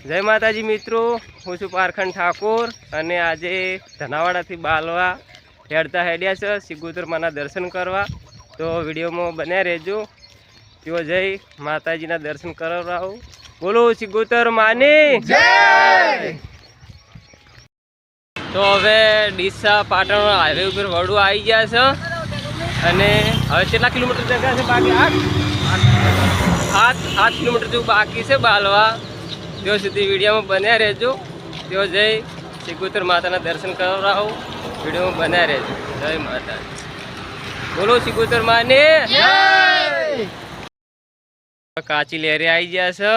જય માતાજી મિત્રો હું છું પારખંડ ઠાકોર અને આજે ધનાવાડાથી બાલવા હેડતા હેડ્યા છે સિગુતરમાના દર્શન કરવા. તો વિડીયોમાં બન્યા રહેજો. તેઓ જય માતાજીના દર્શન કરાવરાવું બોલો સિગુતર માની તો હવે ડીસા પાટણ હાઈવે ઉપર વડું આવી ગયા છે અને હવે કેટલા કિલોમીટર જગ્યા છે બાકી? આઠ? આઠ? આઠ કિલોમીટર જેવું બાકી છે બાલવા. ત્યાં સુધી વિડીયોમાં બન્યા રહેજો. ત્યાં જઈ સિગુતર માતાના દર્શન કરાવું. વિડીયોમાં બન્યા રહેજો. જય માતા બોલો શ્રીકુતર માને. કાચી લહેરે આવી ગયા છે.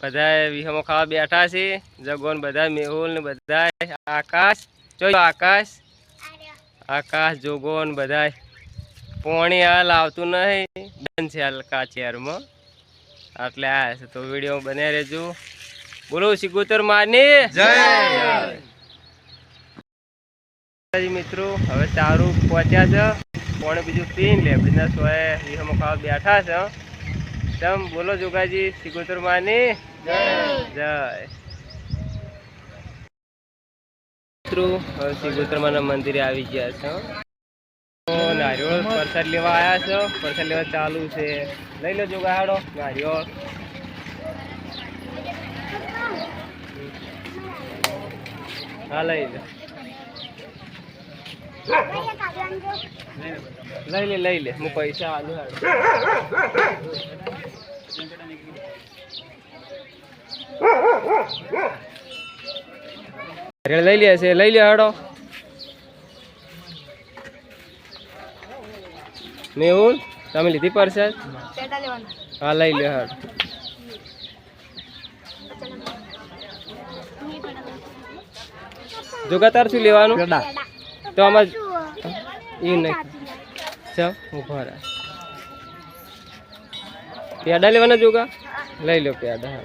બધા વિહમો ખાવા બેઠા છે. જગોન બધા મેહુલ ને બધા આકાશ. જોયું આકાશ. આકાશ જોગોન બધા પોણી હાલ આવતું નહીં. બંધ છે હાલ કાચિયારમાં એટલે આ તો વીડિયો બન્યા રહેજો. બોલો સિગોતર માની. જય મિત્રો હવે તારું પહોંચ્યા છે. પોણે બીજું પીન લે? બીજા સોએ વિહમો ખાવા બેઠા છે. તમ બોલો જોગાજી સિગોતર માની. જય. મિત્રો હવે સિગોતર માના મંદિરે આવી ગયા છે. તો નારિયોળ પ્રસાદ લેવા આવ્યા છો. પ્રસાદ લેવા ચાલુ છે. લઈ લો જોગાડો નારિયોળ. લઈ લે. લઈ લે લઈ લે. હું પૈસા આલુ હાડો. લઈ લે છે લઈ લે હાડો. મેહુલ તમે લીધી પરસાદ હા લઈ લે હાડ. જોગા તાર શું લેવાનું? તો આમાં એ નહીં. ચાલ ઊભા રહે. પેડા લેવાના જોગા? લઈ લો પેડા હા.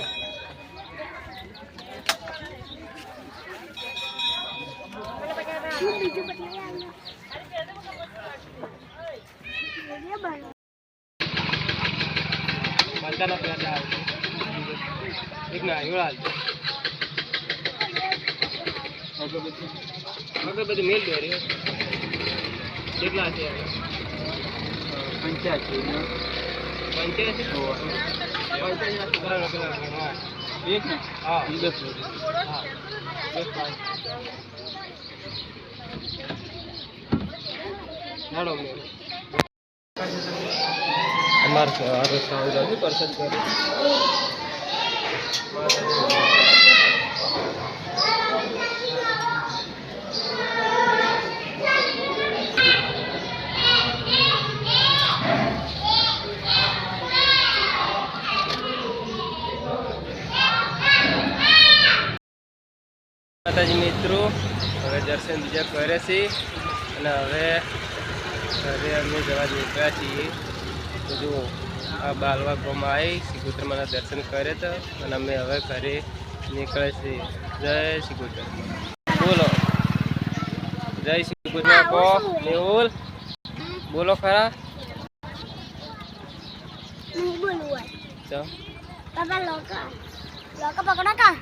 પેડા આવશે એક નારિયેળ આવશે અગરબત્તી મેલ દો રે કેટલા છે પંચ્યાસી પંચ્યાસી એક ને હા દસ હા દસ પાંચ નાડો મેળ અમારે સારું સારું નથી પર્સન કરે દર્શન બીજા કરે છે અને હવે ઘરે અમે જવા નીકળ્યા છીએ. તો જુઓ આ બાલવા ગામમાં આવી શ્રીગોત્રમાના દર્શન કરે તો અને અમે હવે ઘરે નીકળે છે જય શ્રીગોત્ર. બોલો. જય શ્રીગોત્ર કહો મેહુલ બોલો ખરા. બોલવું બાબા લોકો લોકો પકડો કા?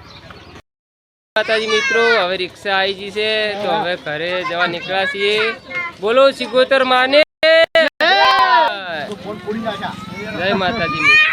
માતાજી મિત્રો હવે રિક્ષા આવી ગઈ છે તો હવે ઘરે જવા નીકળ્યા છીએ. બોલો સિગોતર માને. જય. માતાજી મિત્રો.